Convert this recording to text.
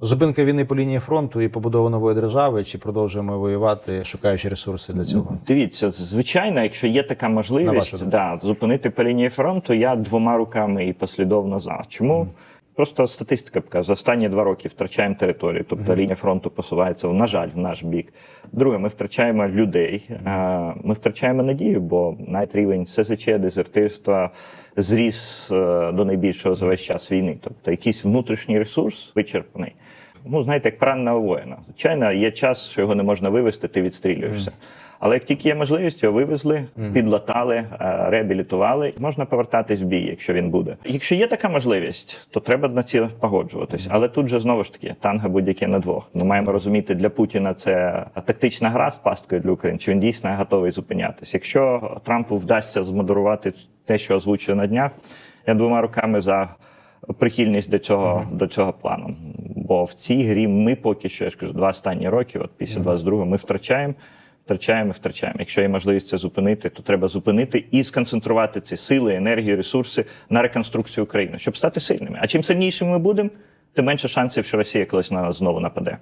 Зупинка війни по лінії фронту і побудова нової держави, чи продовжуємо воювати, шукаючи ресурси для цього? Дивіться, звичайно, якщо є така можливість да, зупинити по лінії фронту, я двома руками і послідовно за. Чому? Просто статистика показує, останні два роки втрачаємо територію, тобто лінія фронту посувається, на жаль, в наш бік. Друге, ми втрачаємо людей, е, ми втрачаємо надію, бо навіть рівень СЗЧ, дезертирства зріс е, до найбільшого за весь час війни. Тобто якийсь внутрішній ресурс вичерпаний. Ну, знаєте, як пораненого воїна. Звичайно, є час, що його не можна вивезти, ти відстрілюєшся. Але як тільки є можливість, його вивезли, підлатали, е, реабілітували, можна повертатись в бій, якщо він буде. Якщо є така можливість, то треба на ці погоджуватись. Але тут же знову ж таки танго будь-яке на двох. Ми маємо розуміти, для Путіна це тактична гра з пасткою для України, чи він дійсно готовий зупинятись. Якщо Трампу вдасться змодерувати те, що озвучує на днях, я двома руками за прихильність до цього, до цього плану. Бо в цій грі ми поки що, я ж кажу, два останні роки, от після 22-го, ми втрачаємо. Втрачаємо, і втрачаємо. Якщо є можливість це зупинити, то треба зупинити і сконцентрувати ці сили, енергію, ресурси на реконструкцію України, щоб стати сильними. А чим сильнішими ми будемо, тим менше шансів, що Росія колись на нас знову нападе.